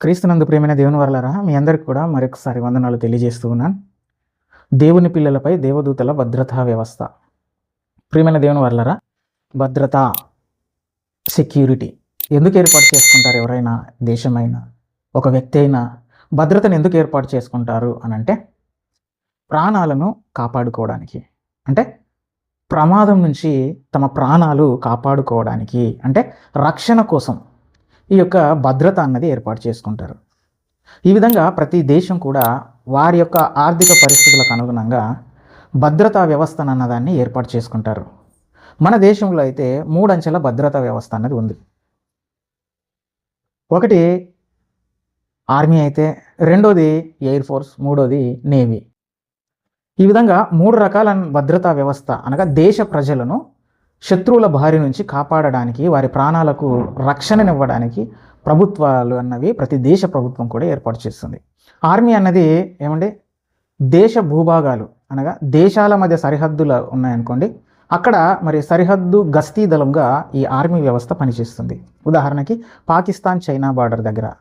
క్రీస్తునందు ప్రేమైన దేవుని వరలరా మీ అందరికి కూడా మరొకసారి వందనాలు తెలియజేస్తూ ఉన్నాను. దేవుని పిల్లలపై దేవదూతల భద్రతా వ్యవస్థ. ప్రియమైన దేవుని వరలరా భద్రత సెక్యూరిటీ ఎందుకు ఏర్పాటు చేసుకుంటారు ఎవరైనా దేశమైనా ఒక వ్యక్తి అయినా భద్రతను ఎందుకు ఏర్పాటు చేసుకుంటారు అని అంటే ప్రాణాలను కాపాడుకోవడానికి. అంటే ప్రమాదం నుంచి తమ ప్రాణాలు కాపాడుకోవడానికి. అంటే రక్షణ కోసం ఈ యొక్క భద్రత అన్నది ఏర్పాటు చేసుకుంటారు. ఈ విధంగా ప్రతి దేశం కూడా వారి యొక్క ఆర్థిక పరిస్థితులకు అనుగుణంగా భద్రతా వ్యవస్థను అన్నదాన్ని ఏర్పాటు చేసుకుంటారు. మన దేశంలో అయితే మూడంచెల భద్రతా వ్యవస్థ అన్నది ఉంది. ఒకటి ఆర్మీ అయితే రెండోది ఎయిర్ ఫోర్స్ మూడోది నేవీ. ఈ విధంగా మూడు రకాల భద్రతా వ్యవస్థ అనగా దేశ ప్రజలను శత్రువుల బారి నుంచి కాపాడడానికి వారి ప్రాణాలకు రక్షణనివ్వడానికి ప్రభుత్వాలు అన్నవి ప్రతి దేశ ప్రభుత్వం కూడా ఏర్పాటు చేస్తుంది. ఆర్మీ అన్నది ఏమండి? దేశ భూభాగాలు అనగా దేశాల మధ్య సరిహద్దులు ఉన్నాయనుకోండి అక్కడ మరి సరిహద్దు గస్తీ దళంగా ఈ ఆర్మీ వ్యవస్థ పనిచేస్తుంది. ఉదాహరణకి పాకిస్తాన్ చైనా బార్డర్ దగ్గర.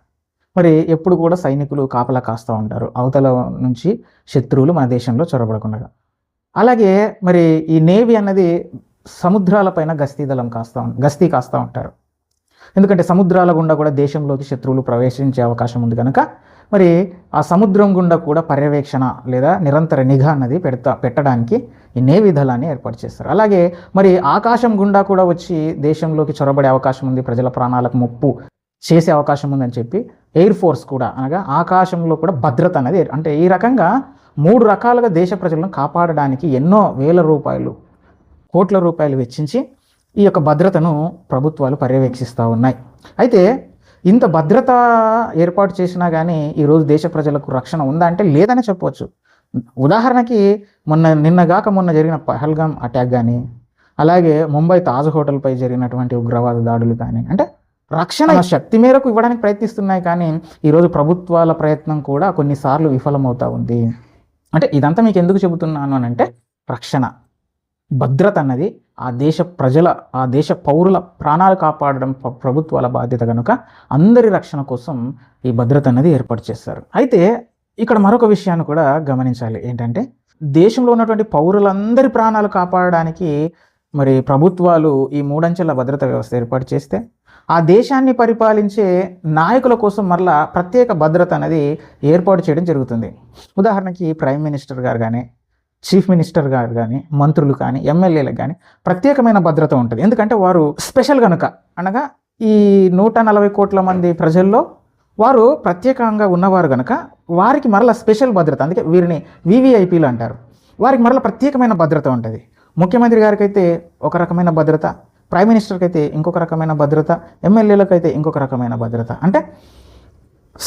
మరి ఎప్పుడు కూడా సైనికులు కాపలా కాస్తూ ఉంటారు. అవతల నుంచి శత్రువులు మన దేశంలో చొరబడకుండా. అలాగే మరి ఈ నేవీ అన్నది సముద్రాలపైన గస్తీ దళం కాస్తా గస్తీ కాస్తూ ఉంటారు. ఎందుకంటే సముద్రాల గుండా కూడా దేశంలోకి శత్రువులు ప్రవేశించే అవకాశం ఉంది కనుక మరి ఆ సముద్రం గుండా కూడా పర్యవేక్షణ లేదా నిరంతర నిఘా అన్నది పెడతా పెట్టడానికి ఈ నేవీ దళాన్ని ఏర్పాటు చేస్తారు. అలాగే మరి ఆకాశం గుండా కూడా వచ్చి దేశంలోకి చొరబడే అవకాశం ఉంది ప్రజల ప్రాణాలకు ముప్పు చేసే అవకాశం ఉందని చెప్పి ఎయిర్ ఫోర్స్ కూడా అనగా ఆకాశంలో కూడా భద్రత అనేది అంటే ఈ రకంగా మూడు రకాలుగా దేశ ప్రజలను కాపాడడానికి ఎన్నో వేల రూపాయలు కోట్ల రూపాయలు వెచ్చించి ఈ యొక్క భద్రతను ప్రభుత్వాలు పర్యవేక్షిస్తూ ఉన్నాయి. అయితే ఇంత భద్రత ఏర్పాటు చేసినా కానీ ఈరోజు దేశ ప్రజలకు రక్షణ ఉందా అంటే లేదని చెప్పవచ్చు ఉదాహరణకి మొన్న నిన్నగాక మొన్న జరిగిన పహల్గామ్ అటాక్ కానీ అలాగే ముంబై తాజ్ హోటల్పై జరిగినటువంటి ఉగ్రవాద దాడులు కానీ అంటే రక్షణ శక్తి మేరకు ఇవ్వడానికి ప్రయత్నిస్తున్నాయి కానీ ఈరోజు ప్రభుత్వాల ప్రయత్నం కూడా కొన్నిసార్లు విఫలమవుతా ఉంది. అంటే ఇదంతా మీకు ఎందుకు చెబుతున్నాను అని అంటే రక్షణ. భద్రత అన్నది ఆ దేశ ప్రజల ఆ దేశ పౌరుల ప్రాణాలు కాపాడడం ప్రభుత్వాల బాధ్యత కనుక అందరి రక్షణ కోసం ఈ భద్రత అనేది ఏర్పాటు చేస్తారు. అయితే ఇక్కడ మరొక విషయాన్ని కూడా గమనించాలి. ఏంటంటే దేశంలో ఉన్నటువంటి పౌరులందరి ప్రాణాలు కాపాడడానికి మరి ప్రభుత్వాలు ఈ మూడంచెల భద్రత వ్యవస్థ ఏర్పాటు చేస్తే ఆ దేశాన్ని పరిపాలించే నాయకుల కోసం మరలా ప్రత్యేక భద్రత అనేది ఏర్పాటు చేయడం జరుగుతుంది. ఉదాహరణకి ప్రైమ్ మినిస్టర్ గారు కానీ చీఫ్ మినిస్టర్ గారు కానీ మంత్రులు కానీ ఎమ్మెల్యేలకు కానీ ప్రత్యేకమైన భద్రత ఉంటుంది. ఎందుకంటే వారు స్పెషల్ కనుక అనగా ఈ నూట నలభై కోట్ల మంది ప్రజల్లో వారు ప్రత్యేకంగా ఉన్నవారు కనుక వారికి మరలా స్పెషల్ భద్రత అందుకే వీరిని వివిఐపీలు అంటారు. వారికి మరల ప్రత్యేకమైన భద్రత ఉంటుంది. ముఖ్యమంత్రి గారికి అయితే ఒక రకమైన భద్రత ప్రైమ్ మినిస్టర్కి అయితే ఇంకొక రకమైన భద్రత ఎమ్మెల్యేలకు అయితే ఇంకొక రకమైన భద్రత. అంటే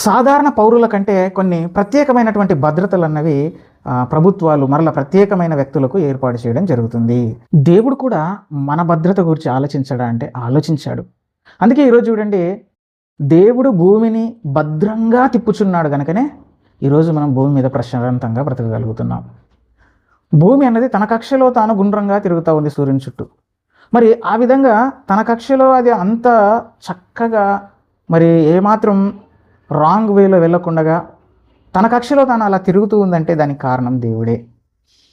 సాధారణ పౌరుల కంటే కొన్ని ప్రత్యేకమైనటువంటి భద్రతలు అన్నవి ప్రభుత్వాలు మరల ప్రత్యేకమైన వ్యక్తులకు ఏర్పాటు చేయడం జరుగుతుంది. దేవుడు కూడా మన భద్రత గురించి ఆలోచించడా అంటే ఆలోచించాడు. అందుకే ఈరోజు చూడండి దేవుడు భూమిని భద్రంగా తిప్పుచున్నాడు కనుకనే ఈరోజు మనం భూమి మీద ప్రశాంతంగా బ్రతకగలుగుతున్నాం. భూమి అన్నది తన కక్షలో తాను గుండ్రంగా తిరుగుతూ ఉంది సూర్యుని చుట్టూ. మరి ఆ విధంగా తన కక్షలో అది అంత చక్కగా మరి ఏమాత్రం రాంగ్ వేలో వెళ్ళకుండా తన కక్షలో తాను అలా తిరుగుతూ ఉందంటే దానికి కారణం దేవుడే.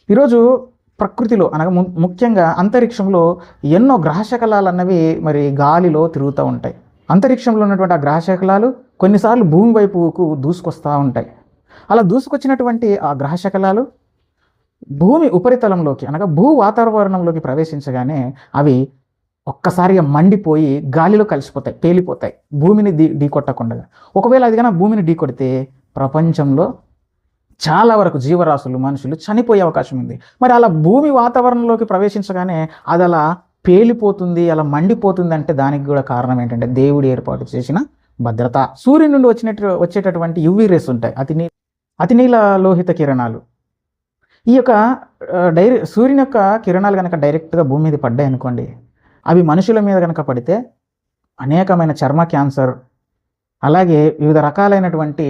ఈరోజు ప్రకృతిలో అనగా ముఖ్యంగా అంతరిక్షంలో ఎన్నో గ్రహశకలాలు అన్నవి మరి గాలిలో తిరుగుతూ ఉంటాయి. అంతరిక్షంలో ఉన్నటువంటి ఆ గ్రహశకలాలు కొన్నిసార్లు భూమి వైపుకు దూసుకొస్తూ ఉంటాయి. అలా దూసుకొచ్చినటువంటి ఆ గ్రహశకలాలు భూమి ఉపరితలంలోకి అనగా భూ వాతావరణంలోకి ప్రవేశించగానే అవి ఒక్కసారిగా మండిపోయి గాలిలో కలిసిపోతాయి పేలిపోతాయి. భూమిని ఢీ ఢీకొట్టకుండా. ఒకవేళ అది కనుక భూమిని ఢీకొడితే ప్రపంచంలో చాలా వరకు జీవరాశులు మనుషులు చనిపోయే అవకాశం ఉంది. మరి అలా భూమి వాతావరణంలోకి ప్రవేశించగానే అది అలా పేలిపోతుంది అలా మండిపోతుంది అంటే దానికి కూడా కారణం ఏంటంటే దేవుడు ఏర్పాటు చేసిన భద్రత. సూర్యుని నుండి వచ్చినట్టు వచ్చేటటువంటి యువి రేస్ ఉంటాయి. అతి నీ అతి నీల లోహిత కిరణాలు. ఈ యొక్క డైరె సూర్యుని యొక్క కిరణాలు కనుక డైరెక్ట్గా భూమి మీద పడ్డాయి అనుకోండి అవి మనుషుల మీద కనుక పడితే అనేకమైన చర్మ క్యాన్సర్ అలాగే వివిధ రకాలైనటువంటి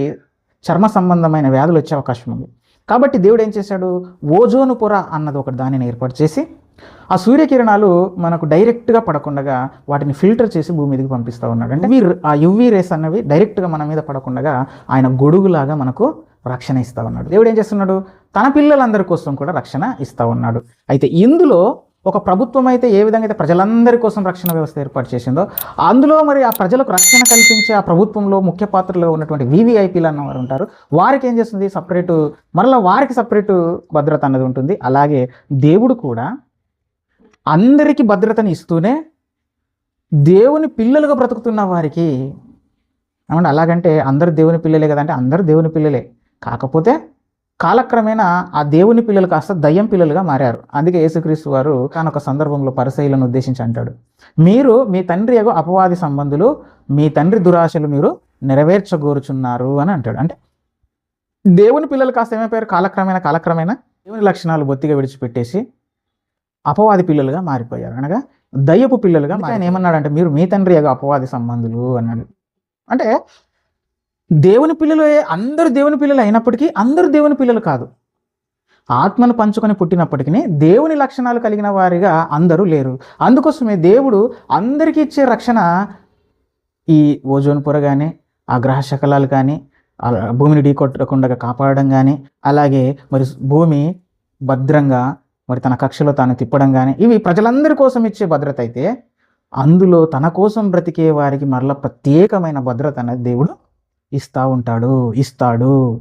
చర్మ సంబంధమైన వ్యాధులు వచ్చే అవకాశం ఉంది. కాబట్టి దేవుడు ఏం చేశాడు? ఓజోను పొర అన్నది ఒకటి దానిని ఏర్పాటు చేసి ఆ సూర్యకిరణాలు మనకు డైరెక్ట్గా పడకుండా వాటిని ఫిల్టర్ చేసి భూమి మీదకి పంపిస్తూ ఉన్నాడు. అంటే మీరు ఆ యువి రేస్ అన్నవి డైరెక్ట్గా మన మీద పడకుండా ఆయన గొడుగులాగా మనకు రక్షణ ఇస్తూ ఉన్నాడు. దేవుడు ఏం చేస్తున్నాడు? తన పిల్లలందరి కోసం కూడా రక్షణ ఇస్తా ఉన్నాడు. అయితే ఇందులో ఒక ప్రభుత్వం అయితే ఏ విధంగా అయితే ప్రజలందరి కోసం రక్షణ వ్యవస్థ ఏర్పాటు చేసిందో అందులో మరి ఆ ప్రజలకు రక్షణ కల్పించే ఆ ప్రభుత్వంలో ముఖ్య పాత్రలో ఉన్నటువంటి వీవీఐపీలు అన్న వారు ఉంటారు. వారికి ఏం చేస్తుంది? సపరేటు మరలా వారికి సపరేటు భద్రత అన్నది ఉంటుంది. అలాగే దేవుడు కూడా అందరికీ భద్రతని ఇస్తూనే దేవుని పిల్లలుగా బ్రతుకుతున్న వారికి ఏమంటే అలాగంటే అందరు దేవుని పిల్లలే కదంటే అందరు దేవుని పిల్లలే. కాకపోతే కాలక్రమేణా ఆ దేవుని పిల్లలు కాస్త దయ్యం పిల్లలుగా మారారు. అందుకే యేసుక్రీస్తు వారు కానొక సందర్భంలో పరిశైలను ఉద్దేశించి అంటాడు. మీరు మీ తండ్రి ఎగో అపవాది సంబంధులు మీ తండ్రి దురాశలు మీరు నెరవేర్చగోరుచున్నారు అని అంటాడు. అంటే దేవుని పిల్లలు కాస్త ఏమైపోయారు? కాలక్రమేణా కాలక్రమేణా దేవుని లక్షణాలు బొత్తిగా విడిచిపెట్టేసి అపవాది పిల్లలుగా మారిపోయారు. అనగా దయ్యపు పిల్లలుగా ఆయన ఏమన్నాడంటే మీరు మీ తండ్రి ఎగో అపవాది సంబంధులు అన్నాడు. అంటే దేవుని పిల్లలు అందరూ దేవుని పిల్లలు అయినప్పటికీ అందరూ దేవుని పిల్లలు కాదు. ఆత్మను పంచుకొని పుట్టినప్పటికీ దేవుని లక్షణాలు కలిగిన వారిగా అందరూ లేరు. అందుకోసమే దేవుడు అందరికీ ఇచ్చే రక్షణ ఈ ఓజోన్ పొర కానీ ఆ గ్రహ శకలాలు కానీ అలా భూమిని ఢీకొట్టకుండా కాపాడడం కానీ అలాగే మరి భూమి భద్రంగా మరి తన కక్షలో తాను తిప్పడం కానీ ఇవి ప్రజలందరి కోసం ఇచ్చే భద్రత అయితే అందులో తన కోసం బ్రతికే వారికి మరలా ప్రత్యేకమైన భద్రత అనేది దేవుడు ఇస్తా ఉంటాడు ఇస్తాడు.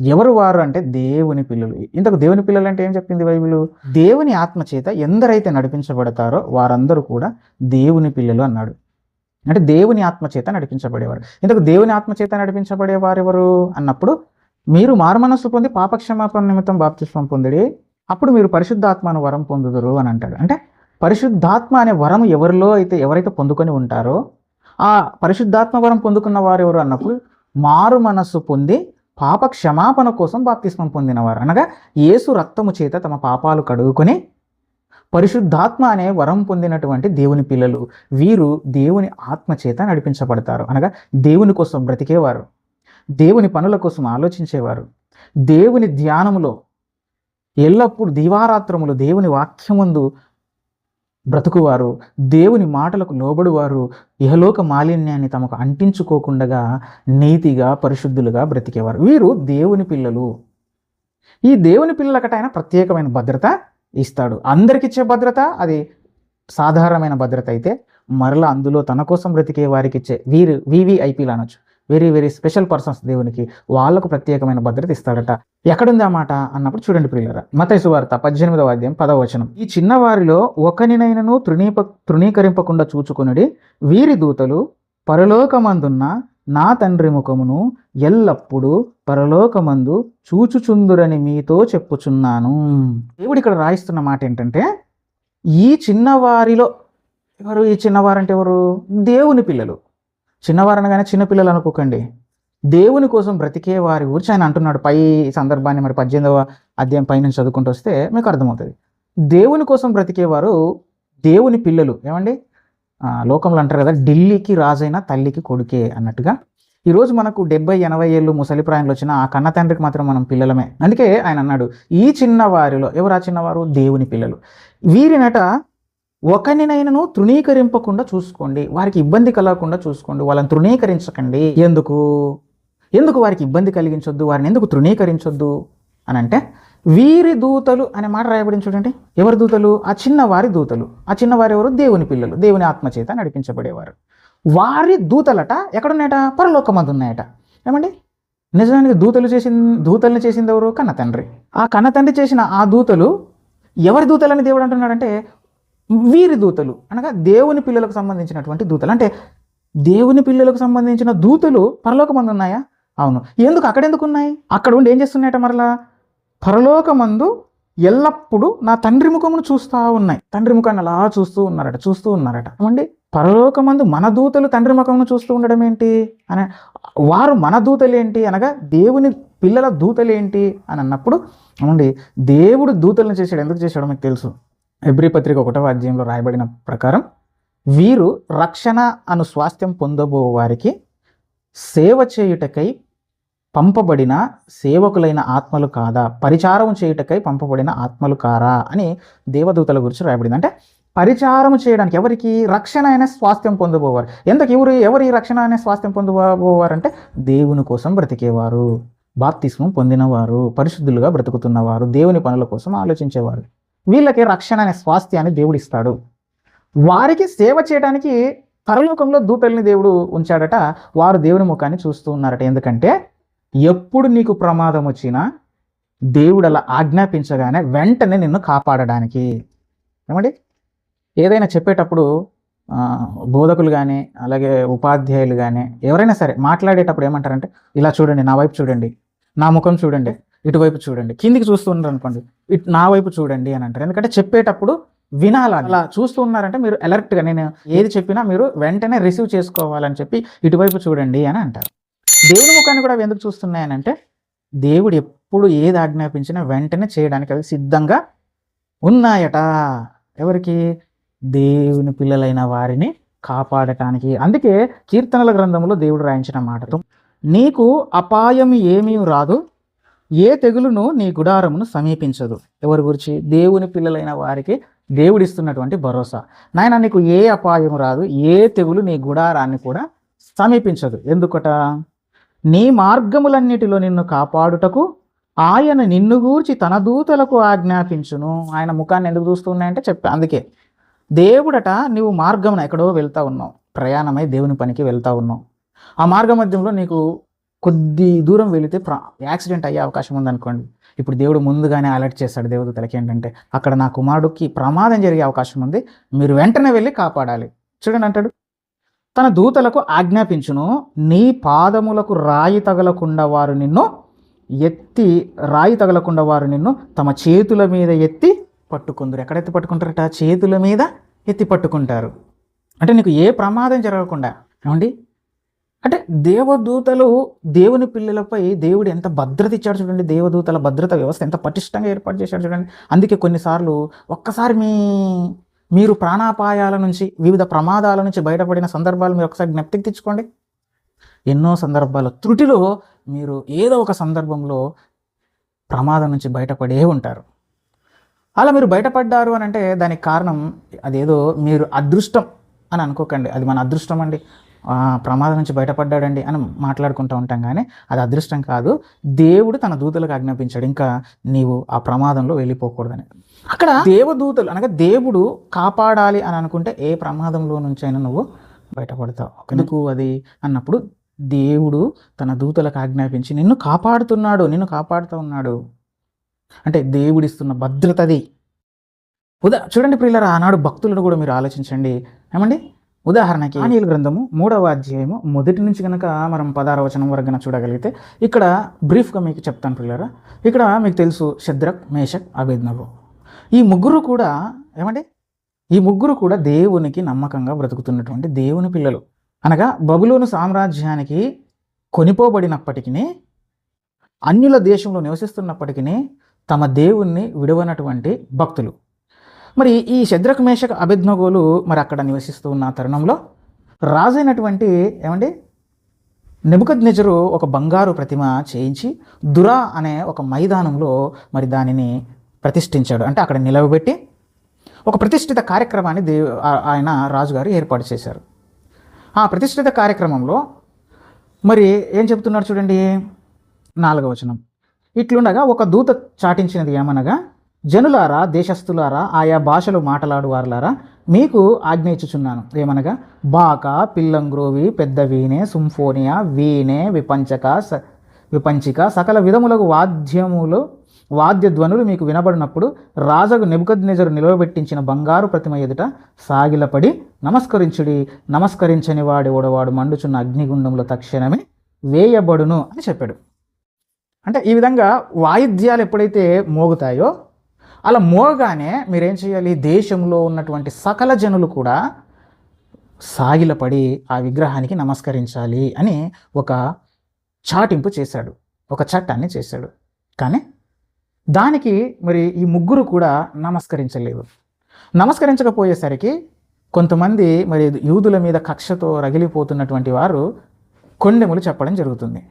ఎవరు వారు అంటే దేవుని పిల్లలు. ఇంతకు దేవుని పిల్లలు అంటే ఏం చెప్పింది బైబిల్? దేవుని ఆత్మ చేత ఎందరైతే నడిపించబడతారో వారందరూ కూడా దేవుని పిల్లలు అన్నాడు. అంటే దేవుని ఆత్మ చేత నడిపించబడేవారు. ఇంతకు దేవుని ఆత్మ చేత నడిపించబడేవారు ఎవరు అన్నప్పుడు మీరు మారుమనస్సు పొంది పాపక్షమాపణ నిమిత్తం బాప్తిస్వం పొందిడి. అప్పుడు మీరు పరిశుద్ధాత్మను వరం పొందుదురు అని అంటాడు. అంటే పరిశుద్ధాత్మ అనే వరం ఎవరిలో అయితే ఎవరైతే పొందుకొని ఉంటారో ఆ పరిశుద్ధాత్మ వరం పొందుకున్న వారు ఎవరు అన్నప్పుడు మారు మనస్సు పొంది పాప క్షమాపణ కోసం బాప్తిస్మం పొందినవారు. అనగా యేసు రక్తము చేత తమ పాపాలు కడుగుకొని పరిశుద్ధాత్మ అనే వరం పొందినటువంటి దేవుని పిల్లలు వీరు దేవుని ఆత్మ చేత నడిపించబడతారు. అనగా దేవుని కోసం బ్రతికేవారు. దేవుని పనుల కోసం ఆలోచించేవారు. దేవుని ధ్యానములో ఎల్లప్పుడూ దీవారాత్రములు దేవుని వాక్యముందు బ్రతుకువారు దేవుని మాటలకు లోబడువారు ఇహలోక మాలిన్యాన్ని తమకు అంటించుకోకుండా నీతిగా పరిశుద్ధులుగా బ్రతికేవారు. వీరు దేవుని పిల్లలు. ఈ దేవుని పిల్లలకట ఆయన ప్రత్యేకమైన భద్రత ఇస్తాడు. అందరికిచ్చే భద్రత అది సాధారణమైన భద్రత అయితే మరలా అందులో తన కోసం బ్రతికే వారికి ఇచ్చే వీరు వివిఐపీలు అనొచ్చు. వెరీ వెరీ స్పెషల్ పర్సన్స్ దేవునికి వాళ్ళకు ప్రత్యేకమైన భద్రత ఇస్తాడట. ఎక్కడుంది ఆ మాట? అన్నప్పుడు చూడండి ప్రియులరా. మతైసు వార్త పద్దెనిమిదవ అధ్యాయం పదవ వచనం. ఈ చిన్నవారిలో ఒకనినైనను తృణీప తృణీకరింపకుండా చూచుకునుడి వీరి దూతలు పరలోకమందున్న నా తండ్రి ముఖమును ఎల్లప్పుడూ పరలోకమందు చూచుచుందురని మీతో చెప్పుచున్నాను. దేవుడు ఇక్కడ రాయిస్తున్న మాట ఏంటంటే ఈ చిన్నవారిలో ఎవరు? ఈ చిన్నవారంటే ఎవరు? దేవుని పిల్లలు. చిన్నవారు అనగానే చిన్నపిల్లలు అనుకోకండి. దేవుని కోసం బ్రతికే వారి గురించి ఆయన అంటున్నాడు. పై సందర్భాన్ని మరి పద్దెనిమిదవ అధ్యాయం పైనుంచి చదువుకుంటూ వస్తే మీకు అర్థమవుతుంది. దేవుని కోసం బ్రతికేవారు దేవుని పిల్లలు. ఏమండి? లోకంలో అంటారు కదా ఢిల్లీకి రాజైన తల్లికి కొడుకే అన్నట్టుగా. ఈరోజు మనకు డెబ్బై ఎనభై ఏళ్ళు ముసలి ప్రాయంలో వచ్చిన ఆ కన్న తండ్రికి మాత్రం మనం పిల్లలమే. అందుకే ఆయన అన్నాడు ఈ చిన్నవారిలో ఎవరు ఆ చిన్నవారు? దేవుని పిల్లలు. వీరినట ఒకరినైనను తృణీకరింపకుండా చూసుకోండి. వారికి ఇబ్బంది కలగకుండా చూసుకోండి. వాళ్ళని తృణీకరించకండి. ఎందుకు? ఎందుకు వారికి ఇబ్బంది కలిగించొద్దు? వారిని ఎందుకు తృణీకరించొద్దు? అని అంటే వీరి దూతలు అనే మాట రాయబడింది చూడండి. ఎవరి దూతలు? ఆ చిన్నవారి దూతలు. ఆ చిన్నవారు ఎవరు? దేవుని పిల్లలు. దేవుని ఆత్మచేత నడిపించబడేవారు. వారి దూతలట ఎక్కడున్నాయట? పరలోకమందు ఉన్నాయట ఏమండి? నిజానికి దూతలు చేసిన దూతల్ని చేసింది ఎవరు? కన్న తండ్రి. ఆ కన్న తండ్రి చేసిన ఆ దూతలు ఎవరి దూతలని దేవుడు అంటున్నాడంటే వీరి దూతలు అనగా దేవుని పిల్లలకు సంబంధించినటువంటి దూతలు. అంటే దేవుని పిల్లలకు సంబంధించిన దూతలు పరలోకమందు ఉన్నాయా? అవును. ఎందుకు? అక్కడ ఎందుకు ఉన్నాయి? అక్కడ ఉండి ఏం చేస్తున్నాయట మరలా? పరలోకమందు ఎల్లప్పుడూ నా తండ్రి ముఖమును చూస్తూ ఉన్నాయి. తండ్రి ముఖాన్ని అలా చూస్తూ ఉన్నారట చూస్తూ ఉన్నారట. ఏమండి? పరలోకమందు మన దూతలు తండ్రి ముఖమును చూస్తూ ఉండడం ఏంటి? అని వారు మన దూతలేంటి? అనగా దేవుని పిల్లల దూతలేంటి? అని అన్నప్పుడు ఏమండి? దేవుడు దూతలను చేశాడు. ఎందుకు చేశాడో మీకు తెలుసు. ఎబ్రి పత్రిక ఒకటవ అధ్యాయంలో రాయబడిన ప్రకారం వీరు రక్షణ అను స్వాస్థ్యం పొందబో వారికి సేవ చేయుటకై పంపబడిన సేవకులైన ఆత్మలు కాదా? పరిచారం చేయుటకై పంపబడిన ఆత్మలు కారా? అని దేవదూతల గురించి రాయబడింది. అంటే పరిచారం చేయడానికి ఎవరికి? రక్షణ అనే స్వాస్థ్యం పొందబోవారు. ఎందుకు ఎవరు ఎవరి రక్షణ అనే స్వాస్థ్యం పొందబోవారంటే దేవుని కోసం బ్రతికేవారు బాప్తిస్మం పొందినవారు పరిశుద్ధులుగా బ్రతుకుతున్నవారు దేవుని పనుల కోసం ఆలోచించేవారు. వీళ్ళకి రక్షణ అనే స్వాస్థ్యాన్ని దేవుడు ఇస్తాడు వారికి సేవ చేయడానికి పరలోకంలో దూతల్ని దేవుడు ఉంచాడట. వారు దేవుని ముఖాన్ని చూస్తూ ఉన్నారట. ఎందుకంటే ఎప్పుడు నీకు ప్రమాదం వచ్చినా దేవుడు అలా ఆజ్ఞాపించగానే వెంటనే నిన్ను కాపాడడానికి. ఏమండి? ఏదైనా చెప్పేటప్పుడు బోధకులు కానీ అలాగే ఉపాధ్యాయులు కానీ ఎవరైనా సరే మాట్లాడేటప్పుడు ఏమంటారంటే ఇలా చూడండి నా వైపు చూడండి నా ముఖం చూడండి ఇటువైపు చూడండి. కిందికి చూస్తూ ఉన్నారు అనుకోండి ఇటు నా వైపు చూడండి అని అంటారు. ఎందుకంటే చెప్పేటప్పుడు వినాలి. అలా చూస్తూ ఉన్నారంటే మీరు అలర్ట్గా నేను ఏది చెప్పినా మీరు వెంటనే రిసీవ్ చేసుకోవాలని చెప్పి ఇటువైపు చూడండి అని అంటారు. దేవుని ముఖాన్ని కూడా అవి ఎందుకు చూస్తున్నాయని అంటే దేవుడు ఎప్పుడు ఏది ఆజ్ఞాపించినా వెంటనే చేయడానికి అవి సిద్ధంగా ఉన్నాయట. ఎవరికి? దేవుని పిల్లలైన వారిని కాపాడటానికి. అందుకే కీర్తనల గ్రంథంలో దేవుడు రాయించిన మాటతో నీకు అపాయం ఏమీ రాదు. ఏ తెగులును నీ గుడారమును సమీపించదు? ఎవరి గురించి? దేవుని పిల్లలైన వారికి దేవుడిస్తున్నటువంటి భరోసా. నాయన నీకు ఏ అపాయం రాదు ఏ తెగులు నీ గుడారాన్ని కూడా సమీపించదు. ఎందుకట? నీ మార్గములన్నిటిలో నిన్ను కాపాడుటకు ఆయన నిన్ను గూర్చి తన దూతలకు ఆజ్ఞాపించును. ఆయన ముఖాన్ని ఎందుకు చూస్తున్నాయంటే చెప్పా అందుకే. దేవుడట నీవు మార్గమున ఎక్కడో వెళ్తా ఉన్నావు. ప్రయాణమై దేవుని పనికి వెళ్తా ఉన్నావు. ఆ మార్గ మధ్యంలో నీకు కొద్ది దూరం వెళితే యాక్సిడెంట్ అయ్యే అవకాశం ఉందనుకోండి. ఇప్పుడు దేవుడు ముందుగానే అలర్ట్ చేస్తాడు దేవదూతలకి ఏంటంటే అక్కడ నా కుమారుడికి ప్రమాదం జరిగే అవకాశం ఉంది మీరు వెంటనే వెళ్ళి కాపాడాలి. చూడండి అంటాడు. తన దూతలకు ఆజ్ఞాపించును నీ పాదములకు రాయి తగలకుండా వారు నిన్ను ఎత్తి రాయి తగలకుండా వారు నిన్ను తమ చేతుల మీద ఎత్తి పట్టుకుందరు. ఎక్కడెత్తి పట్టుకుంటారట? చేతుల మీద ఎత్తి పట్టుకుంటారు. అంటే నీకు ఏ ప్రమాదం జరగకుండా. ఏమండి? అంటే దేవదూతలు దేవుని పిల్లలపై దేవుడు ఎంత భద్రత ఇచ్చాడు చూడండి. దేవదూతల భద్రత వ్యవస్థ ఎంత పటిష్టంగా ఏర్పాటు చేశాడు చూడండి. అందుకే కొన్నిసార్లు ఒక్కసారి మీ మీరు ప్రాణాపాయాల నుంచి వివిధ ప్రమాదాల నుంచి బయటపడిన సందర్భాలు మీరు ఒకసారి జ్ఞప్తికి తెచ్చుకోండి. ఎన్నో సందర్భాలు త్రుటిలో మీరు ఏదో ఒక సందర్భంలో ప్రమాదం నుంచి బయటపడే ఉంటారు. అలా మీరు బయటపడ్డారు అని అంటే దానికి కారణం అదేదో మీరు అదృష్టం అని అనుకోకండి. అది మన అదృష్టం అండి. ప్రమాదం నుంచి బయటపడ్డాడండి అని మాట్లాడుకుంటూ ఉంటాం కానీ అది అదృష్టం కాదు. దేవుడు తన దూతలకు ఆజ్ఞాపించాడు. ఇంకా నీవు ఆ ప్రమాదంలో వెళ్ళిపోకూడదని. అక్కడ దేవదూతలు అనగా దేవుడు కాపాడాలి అని అనుకుంటే ఏ ప్రమాదంలో నుంచైనా నువ్వు బయటపడతావు. ఎందుకు అది? అన్నప్పుడు దేవుడు తన దూతలకు ఆజ్ఞాపించి నిన్ను కాపాడుతున్నాడు నిన్ను కాపాడుతూ ఉన్నాడు. అంటే దేవుడిస్తున్న భద్రతది. ఉదా చూడండి ప్రియులరా ఆనాడు భక్తులను కూడా మీరు ఆలోచించండి. ఏమండి? ఉదాహరణకి ఆనియల్ గ్రంథము మూడవ అధ్యాయము మొదటి నుంచి కనుక మనం పదార వచనం వరకు చూడగలిగితే ఇక్కడ బ్రీఫ్గా మీకు చెప్తాను పిల్లరా. ఇక్కడ మీకు తెలుసు శద్రక్ మేషక్ అభిజ్ఞవు ఈ ముగ్గురు కూడా ఏమంటే ఈ ముగ్గురు కూడా దేవునికి నమ్మకంగా బ్రతుకుతున్నటువంటి దేవుని పిల్లలు. అనగా బబులోను సామ్రాజ్యానికి కొనిపోబడినప్పటికీ అన్యుల దేశంలో నివసిస్తున్నప్పటికీ తమ దేవుణ్ణి విడవనటువంటి భక్తులు. మరి ఈ శద్రక మేషక అభిజ్ఞగోలు మరి అక్కడ నివసిస్తూ ఉన్న తరుణంలో రాజైనటువంటి ఏమండి? నెబుకద్ నెజరు ఒక బంగారు ప్రతిమ చేయించి దురా అనే ఒక మైదానంలో మరి దానిని ప్రతిష్ఠించాడు. అంటే అక్కడ నిలవబెట్టి ఒక ప్రతిష్ఠిత కార్యక్రమాన్ని దేవు ఆయన రాజుగారు ఏర్పాటు చేశారు. ఆ ప్రతిష్ఠిత కార్యక్రమంలో మరి ఏం చెబుతున్నారు చూడండి? నాలుగవచనం ఇట్లుండగా ఒక దూత చాటించినది ఏమనగా జనులారా దేశస్థులారా ఆయా భాషలు మాట్లాడు వారులారా మీకు ఆజ్ఞ ఇచ్చుచున్నాను. ఏమనగా బాక పిల్లంగ్రోవి పెద్ద వీణే సుంఫోనియా వీణే విపంచక స విపంచిక సకల విధములకు వాద్యములు వాద్యధ్వనులు మీకు వినబడినప్పుడు రాజగు నిజరు నిలవబెట్టించిన బంగారు ప్రతిమ ఎదుట సాగిలపడి నమస్కరించుడి. నమస్కరించని వాడి ఓడవాడు మండుచున్న అగ్నిగుండంలో తక్షణమే వేయబడును అని చెప్పాడు. అంటే ఈ విధంగా వాయిద్యాలు ఎప్పుడైతే మోగుతాయో అలా మోగానే మీరేం చేయాలి? దేశంలో ఉన్నటువంటి సకల జనులు కూడా సాగిలపడి ఆ విగ్రహానికి నమస్కరించాలి అని ఒక చాటింపు చేశాడు. ఒక చట్టాన్ని చేశాడు. కానీ దానికి మరి ఈ ముగ్గురు కూడా నమస్కరించలేదు. నమస్కరించకపోయేసరికి కొంతమంది మరి యూదుల మీద కక్షతో రగిలిపోతున్నటువంటి వారు కొండెములు చెప్పడం జరుగుతుంది.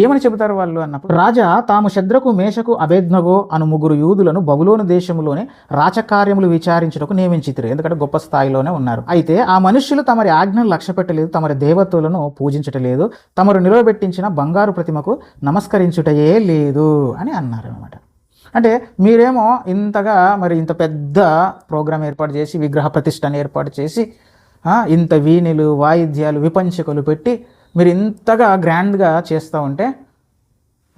ఏమని చెబుతారు వాళ్ళు అన్నప్పుడు రాజా తాము శద్రకు మేషకు అభేజ్ఞగో అను ముగ్గురు యూదులను బబులోను దేశంలోనే రాచకార్యములు విచారించుటకు నియమించితురు. ఎందుకంటే గొప్ప స్థాయిలోనే ఉన్నారు. అయితే ఆ మనుష్యులు తమరి ఆజ్ఞను లక్ష్య పెట్టలేదు తమరి దేవతలను పూజించటలేదు తమరు నిలవబెట్టించిన బంగారు ప్రతిమకు నమస్కరించుటయే లేదు అని అన్నారు అనమాట అంటే మీరేమో ఇంతగా మరి ఇంత పెద్ద ప్రోగ్రాం ఏర్పాటు చేసి విగ్రహ ప్రతిష్టని ఏర్పాటు చేసి ఇంత వీణులు వాయిద్యాలు విపంచకులు పెట్టి మీరు ఇంతగా గ్రాండ్గా చేస్తూ ఉంటే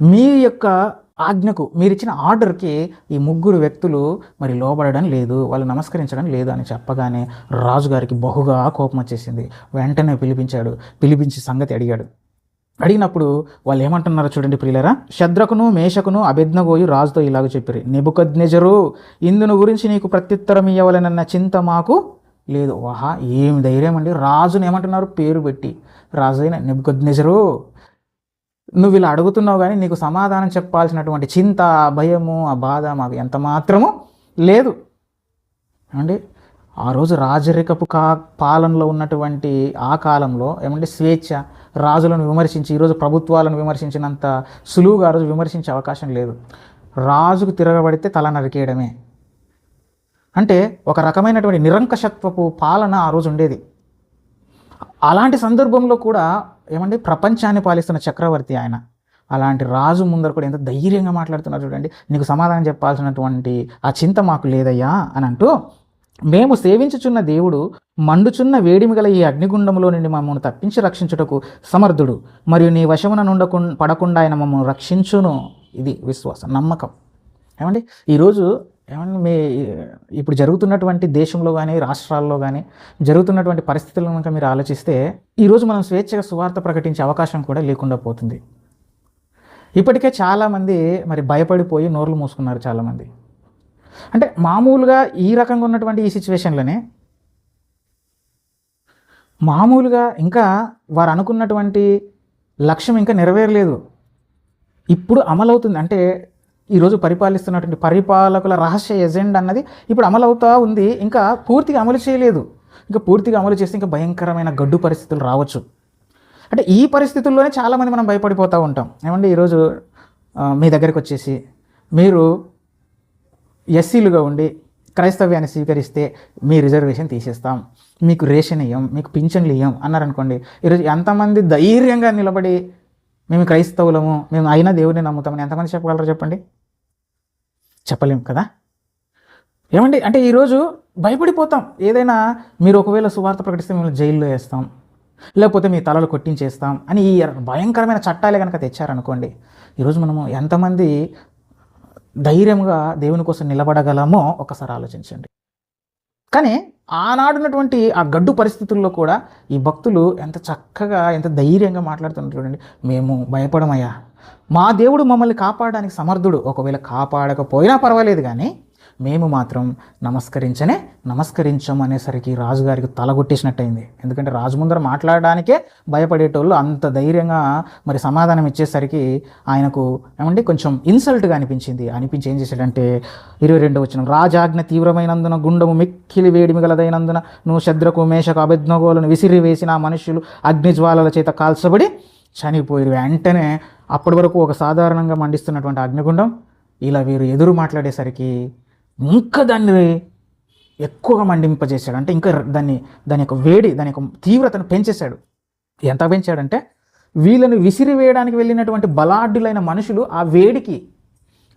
మీ యొక్క ఆజ్ఞకు మీరు ఇచ్చిన ఆర్డర్కి ఈ ముగ్గురు వ్యక్తులు మరి లోబడడం లేదు వాళ్ళు నమస్కరించడం లేదు అని చెప్పగానే రాజుగారికి బహుగా కోపం వచ్చేసింది. వెంటనే పిలిపించాడు పిలిపించి సంగతి అడిగాడు. అడిగినప్పుడు వాళ్ళు ఏమంటున్నారో చూడండి ప్రియులరా శద్రకును మేషకును అభిజ్ఞగోయి రాజుతో ఇలాగ చెప్పారు. నిబుకజ్ఞజరు ఇందును గురించి నీకు ప్రత్యుత్తరం ఇవ్వవలనన్న చింత మాకు లేదు. వాహా ఏమి ధైర్యం అండి? రాజుని ఏమంటున్నారు? పేరు పెట్టి. రాజు అయిన నువ్వు ఇలా అడుగుతున్నావు కానీ నీకు సమాధానం చెప్పాల్సినటువంటి చింత ఆ భయము ఆ బాధ మాకు ఎంత మాత్రము లేదు. ఏమండి? ఆ రోజు రాజరికపు కా పాలనలో ఉన్నటువంటి ఆ కాలంలో ఏమంటే స్వేచ్ఛ రాజులను విమర్శించి ఈరోజు ప్రభుత్వాలను విమర్శించినంత సులువుగా ఆ రోజు విమర్శించే అవకాశం లేదు. రాజుకు తిరగబడితే తల నరికేయడమే. అంటే ఒక రకమైనటువంటి నిరంకషత్వపు పాలన ఆ రోజు ఉండేది. అలాంటి సందర్భంలో కూడా ఏమండి? ప్రపంచాన్ని పాలిస్తున్న చక్రవర్తి ఆయన. అలాంటి రాజు ముందర కూడా ఎంత ధైర్యంగా మాట్లాడుతున్నారు చూడండి. నీకు సమాధానం చెప్పాల్సినటువంటి ఆ చింత మాకు లేదయ్యా అని అంటూ మేము సేవించుచున్న దేవుడు మండుచున్న వేడిమి గల ఈ అగ్నిగుండంలో నుండి మమ్మల్ని తప్పించి రక్షించుటకు సమర్థుడు. మరియు నీ వశమున నుండకు పడకుండా ఆయన మమ్మల్ని రక్షించును. ఇది విశ్వాసం నమ్మకం. ఏమండి? ఈరోజు ఏమన్నా మీ ఇప్పుడు జరుగుతున్నటువంటి దేశంలో కానీ రాష్ట్రాల్లో కానీ జరుగుతున్నటువంటి పరిస్థితులను కనుక మీరు ఆలోచిస్తే ఈరోజు మనం స్వేచ్ఛగా సువార్త ప్రకటించే అవకాశం కూడా లేకుండా పోతుంది. ఇప్పటికే చాలామంది మరి భయపడిపోయి నోర్లు మూసుకున్నారు చాలామంది. అంటే మామూలుగా ఈ రకంగా ఉన్నటువంటి ఈ సిచ్యువేషన్లోనే మామూలుగా ఇంకా వారు అనుకున్నటువంటి లక్ష్యం ఇంకా నెరవేరలేదు. ఇప్పుడు అమలవుతుంది. అంటే ఈరోజు పరిపాలిస్తున్నటువంటి పరిపాలకుల రహస్య ఎజెండా అన్నది ఇప్పుడు అమలవుతా ఉంది. ఇంకా పూర్తిగా అమలు చేయలేదు. ఇంకా పూర్తిగా అమలు చేస్తే ఇంకా భయంకరమైన గడ్డు పరిస్థితులు రావచ్చు. అంటే ఈ పరిస్థితుల్లోనే చాలామంది మనం భయపడిపోతూ ఉంటాం. ఏమంటే ఈరోజు మీ దగ్గరికి వచ్చేసి మీరు ఎస్సీలుగా ఉండి క్రైస్తవ్యాన్ని స్వీకరిస్తే మీ రిజర్వేషన్ తీసేస్తాం. మీకు రేషన్ ఇయ్యం మీకు పింఛన్లు ఇయ్యం అన్నారనుకోండి ఈరోజు ఎంతమంది ధైర్యంగా నిలబడి మేము క్రైస్తవులము మేము అయినా దేవుడిని నమ్ముతామని ఎంతమంది చెప్పగలరు చెప్పండి? చెప్పలేం కదా? ఏమండి? అంటే ఈరోజు భయపడిపోతాం. ఏదైనా మీరు ఒకవేళ సువార్త ప్రకటిస్తే మిమ్మల్ని జైల్లో వేస్తాం. లేకపోతే మీ తలలు కొట్టించేస్తాం అని ఈ భయంకరమైన చట్టాలే కనుక తెచ్చారనుకోండి ఈరోజు మనము ఎంతమంది ధైర్యంగా దేవుని కోసం నిలబడగలమో ఒకసారి ఆలోచించండి. కానీ ఆనాడున్నటువంటి ఆ గడ్డు పరిస్థితుల్లో కూడా ఈ భక్తులు ఎంత చక్కగా ఎంత ధైర్యంగా మాట్లాడుతున్నారు చూడండి. మేము భయపడమయ్యా. మా దేవుడు మమ్మల్ని కాపాడడానికి సమర్థుడు. ఒకవేళ కాపాడకపోయినా పర్వాలేదు కానీ మేము మాత్రం నమస్కరించనే నమస్కరించం అనేసరికి రాజుగారికి తలగొట్టేసినట్టయింది ఎందుకంటే రాజు ముందర మాట్లాడడానికే భయపడేటోళ్ళు అంత ధైర్యంగా మరి సమాధానం ఇచ్చేసరికి ఆయనకు ఏమంటే కొంచెం ఇన్సల్ట్గా అనిపించింది. అనిపించి ఏం చేశాడంటే ఇరవై రెండో వచ్చిన రాజాజ్ఞ తీవ్రమైనందున గుండము మిక్కిలి వేడిమి గలదైనందున నువ్వు శద్రకు మేషకు అభిజ్ఞగోలను విసిరి వేసిన మనుషులు అగ్నిజ్వాలల చేత కాల్చబడి చనిపోయారు. వెంటనే అప్పటి వరకు ఒక సాధారణంగా మండిస్తున్నటువంటి అగ్నిగుండం ఇలా వీరు ఎదురు మాట్లాడేసరికి ఇంకా దాన్ని ఎక్కువగా మండింపజేశాడు. అంటే ఇంకా దాన్ని దాని యొక్క వేడి దాని యొక్క తీవ్రతను పెంచేశాడు. ఎంత పెంచాడంటే వీళ్ళని విసిరివేయడానికి వెళ్ళినటువంటి బలాఢ్యులైన మనుషులు ఆ వేడికి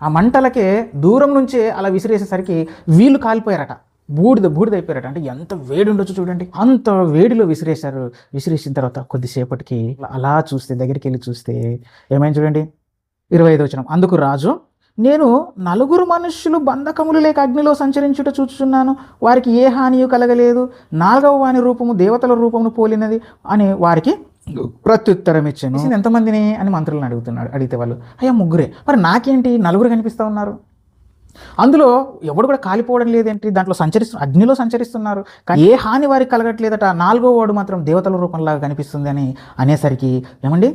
ఆ మంటలకే దూరం నుంచే అలా విసిరేసేసరికి వీళ్ళు కాలిపోయారట. బూడిద బూడిద అయిపోయారట అంటే ఎంత వేడి ఉండొచ్చు చూడండి. అంత వేడిలో విసిరేశారు. విసిరేసిన తర్వాత కొద్దిసేపటికి అలా చూస్తే దగ్గరికి వెళ్ళి చూస్తే ఏమైంది చూడండి? ఇరవై ఐదు వచ్చిన అందుకు రాజు నేను నలుగురు మనుష్యులు బంధకములు లేక అగ్నిలో సంచరించుట చూచుచున్నాను. వారికి ఏ హానియు కలగలేదు. నాలుగవ వాని రూపము దేవతల రూపమును పోలినది అని వారికి ప్రత్యుత్తరం ఇచ్చాను ఎంతమందిని అని మంత్రులను అడుగుతున్నాడు అడిగితే వాళ్ళు అయ్యా ముగ్గురే మరి నాకేంటి నలుగురు కనిపిస్తూ ఉన్నారు అందులో ఎవడు కూడా కాలిపోవడం లేదేంటి? దాంట్లో సంచరిస్తు అగ్నిలో సంచరిస్తున్నారు. కానీ ఏ హాని వారికి కలగట్లేదట. నాలుగో వాడు మాత్రం దేవతల రూపంలాగా కనిపిస్తుంది అని అనేసరికి ఏమండి?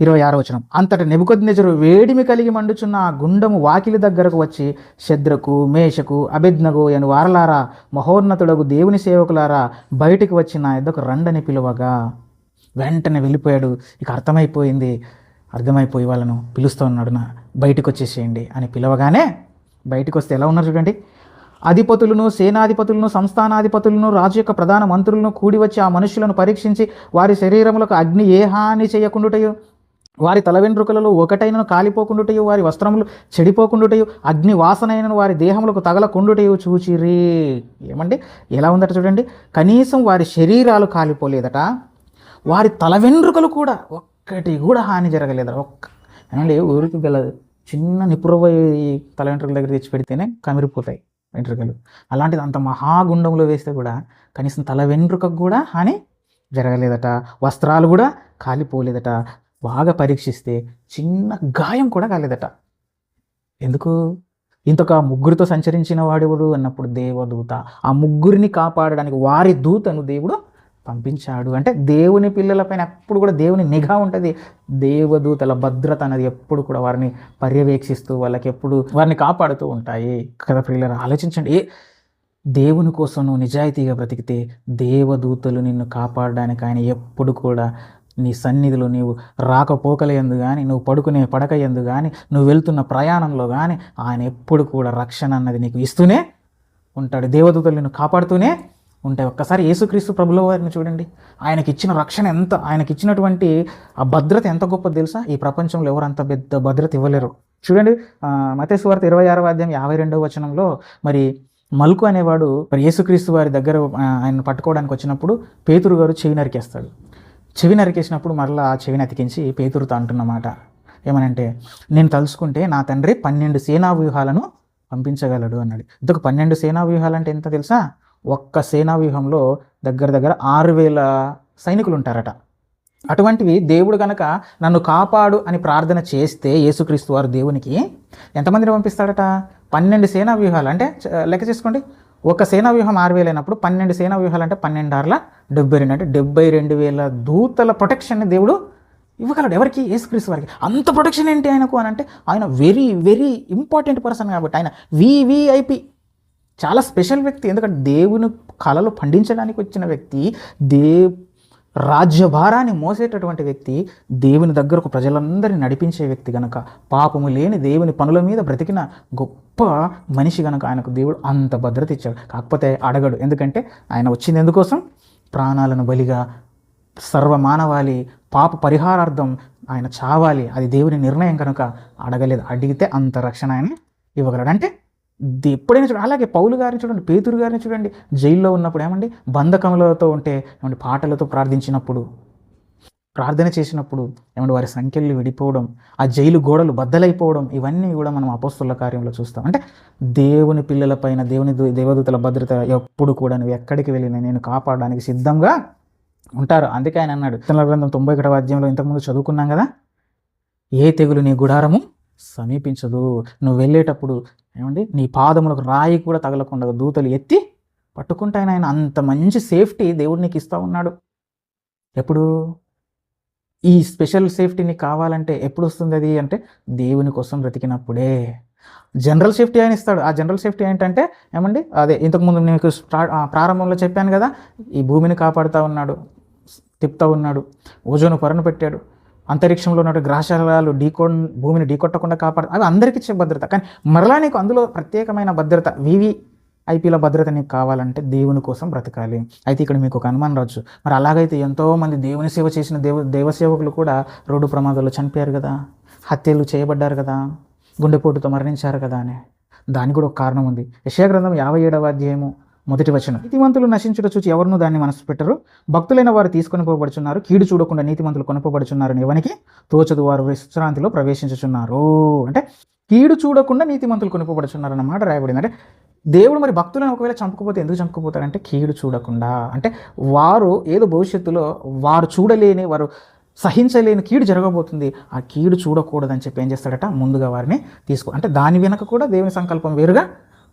ఇరవై ఆరో వచనం. అంతటి నెబుకొద్నెజరు వేడిమి కలిగి మండుచున్న ఆ గుండము వాకిలి దగ్గరకు వచ్చి శద్రకు మేషకు అభిజ్ఞగు అని వారలారా మహోన్నతుడగు దేవుని సేవకులారా బయటికి వచ్చి నా ఎద్దకు రండని పిలువగా. వెంటనే వెళ్ళిపోయాడు. ఇక అర్థమైపోయింది. అర్థమైపోయి వాళ్ళను పిలుస్తూ ఉన్నాడు నా బయటకు వచ్చేసేయండి అని పిలవగానే బయటకు వస్తే ఎలా ఉన్నారు చూడండి. అధిపతులను సేనాధిపతులను సంస్థానాధిపతులను రాజు యొక్క ప్రధాన మంత్రులను కూడి వచ్చి ఆ మనుషులను పరీక్షించి వారి శరీరములకు అగ్ని ఏ హాని చేయకుండుటయో? వారి తల వెంట్రుకలలో ఒకటైనను కాలిపోకుండుటయు వారి వస్త్రములు చెడిపోకుండుటయు అగ్ని వాసనైనను వారి దేహములకు తగలకుండుటయు చూచిరి. ఏమండి? ఎలా ఉందట చూడండి. కనీసం వారి శరీరాలు కాలిపోలేదట వారి తల వెంట్రుకలు కూడా ఒక్కటి కూడా హాని జరగలేదట. ఒక్క ఏమండి? ఊరికి గల చిన్న నిపురవై తల వెంట్రుకల దగ్గర తెచ్చి పెడితేనే కమిరిపోతాయి వెంట్రుకలు. అలాంటిది అంత మహాగుండంలో వేస్తే కూడా కనీసం తల వెంట్రుకకు కూడా హాని జరగలేదట వస్త్రాలు కూడా కాలిపోలేదట. బాగా పరీక్షిస్తే చిన్న గాయం కూడా కాలేదట. ఎందుకు? ఇంతక ముగ్గురితో సంచరించిన వాడెవడు అన్నప్పుడు దేవదూత. ఆ ముగ్గురిని కాపాడడానికి వారి దూతను దేవుడు పంపించాడు. అంటే దేవుని పిల్లలపైన ఎప్పుడు కూడా దేవుని నిఘా ఉంటుంది. దేవదూతల భద్రత అనేది ఎప్పుడు కూడా వారిని పర్యవేక్షిస్తూ వాళ్ళకి ఎప్పుడు వారిని కాపాడుతూ ఉంటాయి. కదా పిల్లలు ఆలోచించండి. ఏ దేవుని కోసం నువ్వు నిజాయితీగా బ్రతికితే దేవదూతలు నిన్ను కాపాడడానికి ఆయన ఎప్పుడు కూడా నీ సన్నిధిలో నీవు రాకపోకల ఎందు కానీ నువ్వు పడుకునే పడక ఎందు కానీ నువ్వు వెళ్తున్న ప్రయాణంలో కానీ ఆయన ఎప్పుడు కూడా రక్షణ అన్నది నీకు ఇస్తూనే ఉంటాడు. దేవదూతలు నిన్ను కాపాడుతూనే ఉంటాయి. ఒక్కసారి యేసుక్రీస్తు ప్రభుల వారిని చూడండి. ఆయనకి ఇచ్చిన రక్షణ ఎంత? ఆయనకి ఇచ్చినటువంటి ఆ భద్రత ఎంత గొప్పది తెలుసా? ఈ ప్రపంచంలో ఎవరు అంత పెద్ద భద్రత ఇవ్వలేరు. చూడండి మతేశ్వార్త ఇరవై ఆరవ అధ్యాయం యాభై రెండవ వచనంలో మరి మల్కు అనేవాడు మరి యేసుక్రీస్తు వారి దగ్గర ఆయన పట్టుకోవడానికి వచ్చినప్పుడు పేతురు గారు చేయి నరికేస్తాడు. చెవి నరికేసినప్పుడు మరలా ఆ చెవిని అతికించి పేతురుతో అంటున్నమాట. ఏమనంటే నేను తలుచుకుంటే నా తండ్రి పన్నెండు సేనా వ్యూహాలను పంపించగలడు అన్నాడు. ఇంతకు పన్నెండు సేనా వ్యూహాలు అంటే ఎంత తెలుసా? ఒక్క సేనా వ్యూహంలో దగ్గర దగ్గర ఆరు వేల సైనికులు ఉంటారట అటువంటివి దేవుడు కనుక నన్ను కాపాడు అని ప్రార్థన చేస్తే యేసుక్రీస్తు వారు దేవునికి ఎంతమందిని పంపిస్తాడట? పన్నెండు సేనా వ్యూహాలు. అంటే లెక్క చేసుకోండి. ఒక సేనా వ్యూహం ఆరు వేలు అయినప్పుడు పన్నెండు సేనా వ్యూహాలు అంటే పన్నెండు ఆరుల డెబ్బై రెండు అంటే డెబ్బై రెండు వేల దూతల ప్రొటెక్షన్ దేవుడు ఇవ్వగలడు ఎవరికి? యేసుక్రీస్తు వారికి అంత ప్రొటెక్షన్ ఏంటి ఆయనకు అని అంటే ఆయన వెరీ వెరీ ఇంపార్టెంట్ పర్సన్ కాబట్టి ఆయన వివిఐపి చాలా స్పెషల్ వ్యక్తి. ఎందుకంటే దేవుని కళలు పండించడానికి వచ్చిన వ్యక్తి దే రాజ్యభారాన్ని మోసేటటువంటి వ్యక్తి దేవుని దగ్గరకు ప్రజలందరినీ నడిపించే వ్యక్తి గనక పాపము లేని దేవుని పనుల మీద బ్రతికిన గొప్ప మనిషి గనక ఆయనకు దేవుడు అంత భద్రత ఇచ్చాడు. కాకపోతే అడగడు. ఎందుకంటే ఆయన వచ్చింది ఎందుకోసం? ప్రాణాలను బలిగా సర్వమానవాళి పాప పరిహారార్థం ఆయన చావాలి. అది దేవుని నిర్ణయం కనుక అడగలేదు. అడిగితే అంత రక్షణ ఆయన ఇవ్వగలడు. అంటే ఎప్పుడైనా చూడండి అలాగే పౌలు గారిని చూడండి పేతురు గారిని చూడండి జైల్లో ఉన్నప్పుడు ఏమండి? బంధకములతో ఉంటే ఏమండి పాటలతో ప్రార్థించినప్పుడు ప్రార్థన చేసినప్పుడు ఏమంటే వారి సంఖ్యలు విడిపోవడం ఆ జైలు గోడలు బద్దలైపోవడం ఇవన్నీ కూడా మనం అపోస్తుల కార్యంలో చూస్తాం. అంటే దేవుని పిల్లలపైన దేవుని దూ- దేవదూతల భద్రత ఎప్పుడు కూడా నువ్వు ఎక్కడికి వెళ్ళినా నేను కాపాడడానికి సిద్ధంగా ఉంటారు. అందుకే ఆయన అన్నాడు కీర్తనల గ్రంథం తొంభై ఒకటవ అధ్యాయంలో ఇంతకుముందు చదువుకున్నాం కదా? ఏ తెగులు నీ గుడారము సమీపించదు. నువ్వు వెళ్ళేటప్పుడు ఏమండి? నీ పాదములకు రాయి కూడా తగలకుండా దూతలు ఎత్తి పట్టుకుంటాయని ఆయన అంత మంచి సేఫ్టీ దేవుడు నీకు ఇస్తూ ఉన్నాడు. ఎప్పుడు? ఈ స్పెషల్ సేఫ్టీ నీకు కావాలంటే ఎప్పుడు వస్తుంది అది? అంటే దేవుని కోసం బ్రతికినప్పుడే. జనరల్ సేఫ్టీ ఆయన ఇస్తాడు. ఆ జనరల్ సేఫ్టీ ఏంటంటే ఏమండి? అదే ఇంతకుముందు నీకు ప్రారంభంలో చెప్పాను కదా ఈ భూమిని కాపాడుతూ ఉన్నాడు తిప్పుతూ ఉన్నాడు ఓజోను పొరను పెట్టాడు. అంతరిక్షంలో ఉన్న గ్రాసాలు డీకో భూమిని ఢీకొట్టకుండా కాపాడు అవి అందరికీ ఇచ్చే భద్రత. కానీ మరలా నీకు అందులో ప్రత్యేకమైన భద్రత వివి ఐపీల భద్రత నీకు కావాలంటే దేవుని కోసం బ్రతకాలి. అయితే ఇక్కడ మీకు ఒక అనుమానం రావచ్చు. మరి అలాగైతే ఎంతోమంది దేవుని సేవ చేసిన దేవ దేవసేవకులు కూడా రోడ్డు ప్రమాదాల్లో చనిపోయారు కదా. హత్యలు చేయబడ్డారు కదా. గుండెపోటుతో మరణించారు కదా అని. దానికి కూడా ఒక కారణం ఉంది. యశాగ్రంథం యాభై ఏడవ అధ్యాయము మొదటి వచనం. నీతిమంతులు నశించుట చూచి ఎవరినూ దాన్ని మనసు పెట్టరు. భక్తులైన వారు తీసుకొని పోబడుచున్నారు. కీడు చూడకుండా నీతిమంతులు కొనుకోబడుచున్నారని ఎవరికి తోచదు వారు విశ్రాంతిలో ప్రవేశించుచున్నారు. అంటే కీడు చూడకుండా నీతిమంతులు కొనుకోబడుచున్నారు అన్నమాట రాయబడింది. అంటే దేవుడు మరి భక్తులను ఒకవేళ చంపకపోతే ఎందుకు చంపకపోతాడంటే కీడు చూడకుండా. అంటే వారు ఏదో భవిష్యత్తులో వారు చూడలేని వారు సహించలేని కీడు జరగబోతుంది. ఆ కీడు చూడకూడదని చెప్పి ఏం చేస్తాడట? ముందుగా వారిని తీసుకో అంటే దాని వెనక కూడా దేవుని సంకల్పం వేరుగా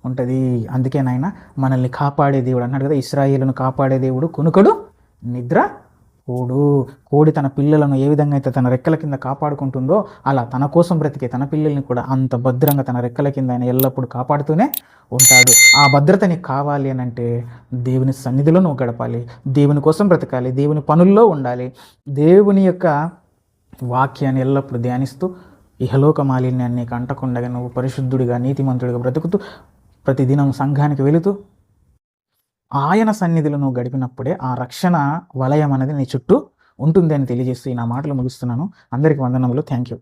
ఉంటుంది. అందుకే నాయన మనల్ని కాపాడే దేవుడు అన్నాడు కదా ఇస్రాయేలును కాపాడే దేవుడు కొనుకడు నిద్ర కోడు. కోడి తన పిల్లలను ఏ విధంగా అయితే తన రెక్కల కింద కాపాడుకుంటుందో అలా తన కోసం బ్రతికే తన పిల్లల్ని కూడా అంత భద్రంగా తన రెక్కల కింద ఆయన ఎల్లప్పుడూ కాపాడుతూనే ఉంటాడు. ఆ భద్రత నీకు కావాలి అని అంటే దేవుని సన్నిధిలో నువ్వు గడపాలి. దేవుని కోసం బ్రతకాలి. దేవుని పనుల్లో ఉండాలి. దేవుని యొక్క వాక్యాన్ని ఎల్లప్పుడూ ధ్యానిస్తూ ఇహలోక మాలిన్యాన్ని కంటకుండగా నువ్వు పరిశుద్ధుడిగా నీతిమంతుడిగా బ్రతుకుతూ ప్రతిదినం సంఘానికి వెళుతూ ఆయన సన్నిధిలో నువ్వు గడిపినప్పుడే ఆ రక్షణ వలయం అనేది నీ చుట్టూ ఉంటుంది అని తెలియజేస్తూ ఈ నా మాటలు ముగిస్తున్నాను. అందరికీ వందనములు. Thank you